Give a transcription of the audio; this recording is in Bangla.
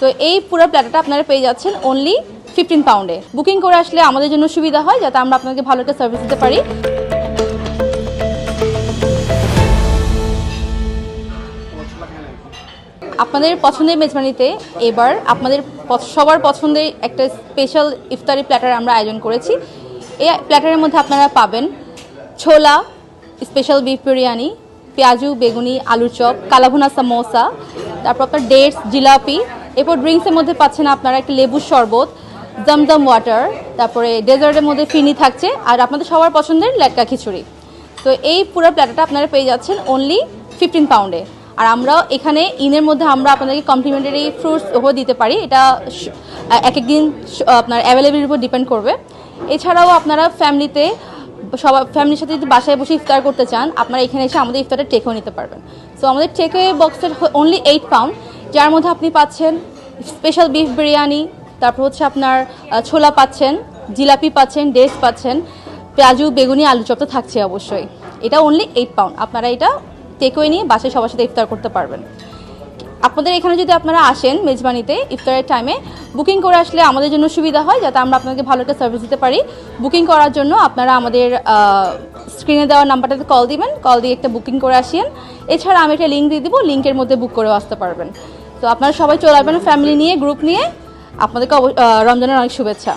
তো এই পুরো প্ল্যাটারটা আপনারা পেয়ে যাচ্ছেন অনলি ফিফটিন পাউন্ডে বুকিং করে আসলে আমাদের জন্য সুবিধা হয়, যাতে আমরা আপনাকে ভালো একটা সার্ভিস দিতে পারি। আপনাদের পছন্দের মেজবানিতে এবার আপনাদের সবার পছন্দের একটা স্পেশাল ইফতারি প্ল্যাটার আমরা আয়োজন করেছি। এই প্ল্যাটারের মধ্যে আপনারা পাবেন ছোলা স্পেশাল বিফ বিরিয়ানি, পেঁয়াজু, বেগুনি, আলুর চপ, কালাভুনা সামোসা, তারপর আপনার ডেটস জিলাপি এরপর ড্রিঙ্কসের মধ্যে পাচ্ছেন আপনারা একটা লেবুর শরবত দমদম ওয়াটার তারপরে ডেজার্টের মধ্যে ফিনি থাকছে, আর আপনাদের সবার পছন্দের লেটকা খিচুড়ি। তো এই পুরো প্ল্যাটারটা আপনারা পেয়ে যাচ্ছেন অনলি ফিফটিন পাউন্ডে আর আমরা এখানে ইনের মধ্যে আমরা আপনাদেরকে কমপ্লিমেন্টারি ফ্রুটস ওপর দিতে পারি, এটা এক এক দিন স- আপনার অ্যাভেলেবিলির উপর ডিপেন্ড করবে। এছাড়াও আপনারা ফ্যামিলিতে সবার ফ্যামিলির সাথে যদি বাসায় বসে ইফতার করতে চান, আপনারা এখানে এসে আমাদের ইফতারটা টেকেও নিতে পারবেন। সো আমাদের টেকে বক্সের অনলি এইট পাউন্ড যার মধ্যে আপনি পাচ্ছেন স্পেশাল বিফ বিরিয়ানি তারপর হচ্ছে আপনার ছোলা পাচ্ছেন, জিলাপি পাচ্ছেন ডেটস পাচ্ছেন, পেঁয়াজু, বেগুনি, আলু চপ তো থাকছে অবশ্যই। এটা অনলি এইট পাউন্ড আপনারা এটা টেকওয়ে নিয়ে বাসায় সবার সাথে ইফতার করতে পারবেন। আপনাদের এখানে যদি আপনারা আসেন মেজবানিতে ইফতারের টাইমে বুকিং করে আসলে আমাদের জন্য সুবিধা হয়, যাতে আমরা আপনাকে ভালো একটা সার্ভিস দিতে পারি। বুকিং করার জন্য আপনারা আমাদের স্ক্রিনে দেওয়া নাম্বারটাতে কল দিবেন। কল দিয়ে একটা বুকিং করে আসিয়েন এছাড়া আমি একটা লিঙ্ক দিয়ে দিব লিঙ্কের মধ্যে বুক করেও আসতে পারবেন। তো আপনারা সবাই চলে আসবেন ফ্যামিলি নিয়ে গ্রুপ নিয়ে। আপনাদেরকে রমজানের অনেক শুভেচ্ছা।